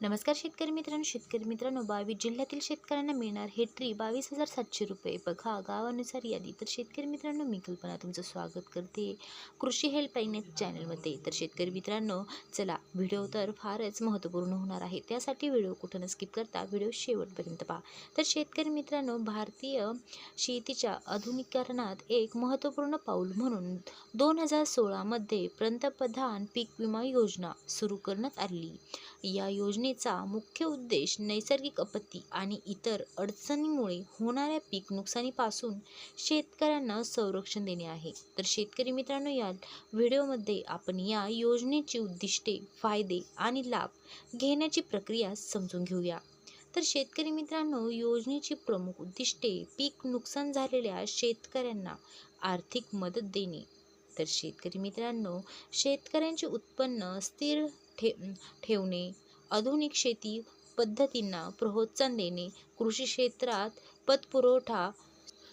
नमस्कार शेतकरी मित्रांनो. शेतकरी मित्रांनो बावीस जिल्ह्यातील शेतकऱ्यांना मिळणार हे ट्री बावीस हजार सातशे रुपये. बघा गावानुसार यादी. तर शेतकरी मित्रांनो मी कल्पना तुमचं स्वागत करते. कृषी हेल्पलाईन चॅनलमध्ये. तर शेतकरी मित्रांनो चला व्हिडिओ तर फारच महत्त्वपूर्ण होणार आहे. त्यासाठी व्हिडिओ कुठं स्किप करता व्हिडिओ शेवटपर्यंत पहा. तर शेतकरी मित्रांनो भारतीय शेतीच्या आधुनिकीकरणात एक महत्त्वपूर्ण पाऊल म्हणून दोन हजार सोळामध्ये पंतप्रधान पीक विमा योजना सुरू करण्यात आली. या योजनेचा मुख्य उद्देश नैसर्गिक आपत्ती आणि इतर अडचणीमुळे होणाऱ्या पीक नुकसानीपासून शेतकऱ्यांना संरक्षण देणे आहे. तर शेतकरी मित्रांनो या व्हिडिओमध्ये आपण या योजनेची उद्दिष्टे फायदे आणि लाभ घेण्याची प्रक्रिया समजून घेऊया. तर शेतकरी मित्रांनो योजनेची प्रमुख उद्दिष्टे पीक नुकसान झालेल्या शेतकऱ्यांना आर्थिक मदत देणे. तर शेतकरी मित्रांनो शेतकऱ्यांचे उत्पन्न स्थिर ठे ठेवणे आधुनिक शेती पद्धतींना प्रोत्साहन देणे कृषी क्षेत्रात पतपुरवठा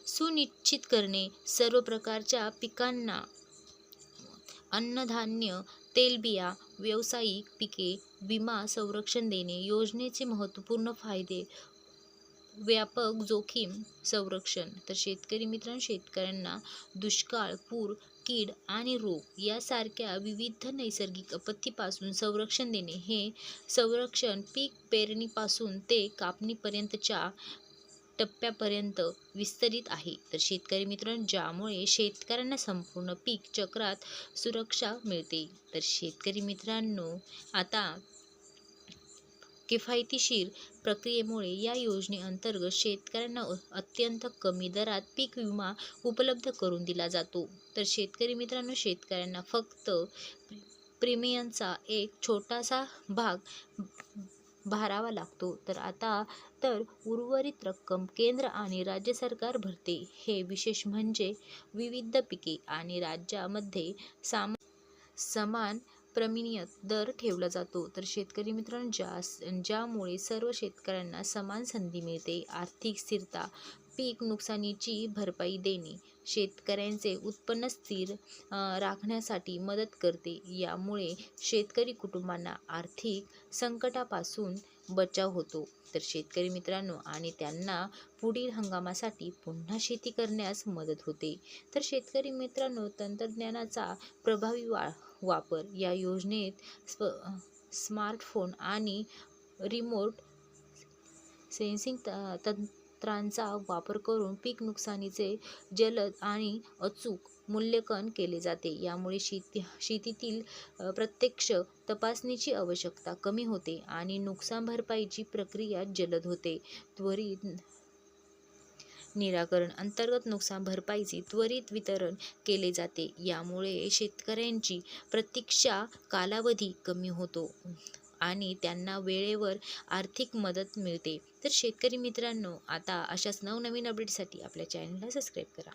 सुनिश्चित करणे सर्व प्रकारच्या पिकांना अन्नधान्य तेलबिया व्यावसायिक पिके विमा संरक्षण देणे योजनेचे महत्त्वपूर्ण फायदे व्यापक जोखीम संरक्षण. तर शेतकरी मित्रांनो शेतकऱ्यांना दुष्काळ पूर कीड आणि रोग यासारख्या विविध नैसर्गिक आपत्तीपासून संरक्षण देणे. हे संरक्षण पीक पेरणीपासून ते कापणीपर्यंतच्या टप्प्यापर्यंत विस्तरित आहे. तर शेतकरी मित्रांनो ज्यामुळे शेतकऱ्यांना संपूर्ण पीक चक्रात सुरक्षा मिळते. तर शेतकरी मित्रांनो आता किफायतशीर प्रक्रियेमुळे या योजनेअंतर्गत शेतकऱ्यांना अत्यंत कमी दरात पीक विमा उपलब्ध करून दिला जातो. तर शेतकरी मित्रांनो शेतकऱ्यांना फक्त प्रीमियमचा एक छोटासा भाग भरावा लागतो. तर आता तर उर्वरित रक्कम केंद्र आणि राज्य सरकार भरते. हे विशेष म्हणजे विविध पिके आणि राज्यामध्ये साम समान प्रमिनियत दर ठेवला जातो. तर शेतकरी मित्रांनो ज्या ज्यामुळे सर्व शेतकऱ्यांना समान संधी मिळते आर्थिक स्थिरता पीक नुकसानीची भरपाई देणे शेतकऱ्यांचे उत्पन्न स्थिर राखण्यासाठी मदत करते. यामुळे शेतकरी कुटुंबांना आर्थिक संकटापासून बचाव होतो. तर शेतकरी मित्रांनो आणि त्यांना पुढील हंगामासाठी पुन्हा शेती करण्यास मदत होते. तर शेतकरी मित्रांनो तंत्रज्ञानाचा प्रभावी वा वापर. या योजनेत स्प स्मार्टफोन आणि रिमोट सेन्सिंग त तंत्रांचा वापर करून पीक नुकसानीचे जलद आणि अचूक मूल्यांकन केले जाते. यामुळे शेती शेतीतील प्रत्यक्ष तपासणीची आवश्यकता कमी होते आणि नुकसान भरपाईची प्रक्रिया जलद होते. त्वरित निराकरण अंतर्गत नुकसान भरपाईचे त्वरित वितरण केले जाते. यामुळे शेतकऱ्यांची प्रतीक्षा कालावधी कमी होतो आणि त्यांना वेळेवर आर्थिक मदत मिळते. तर शेतकरी मित्रांनो आता अशाच नवनवीन अपडेटसाठी आपल्या चॅनलला सबस्क्राईब करा.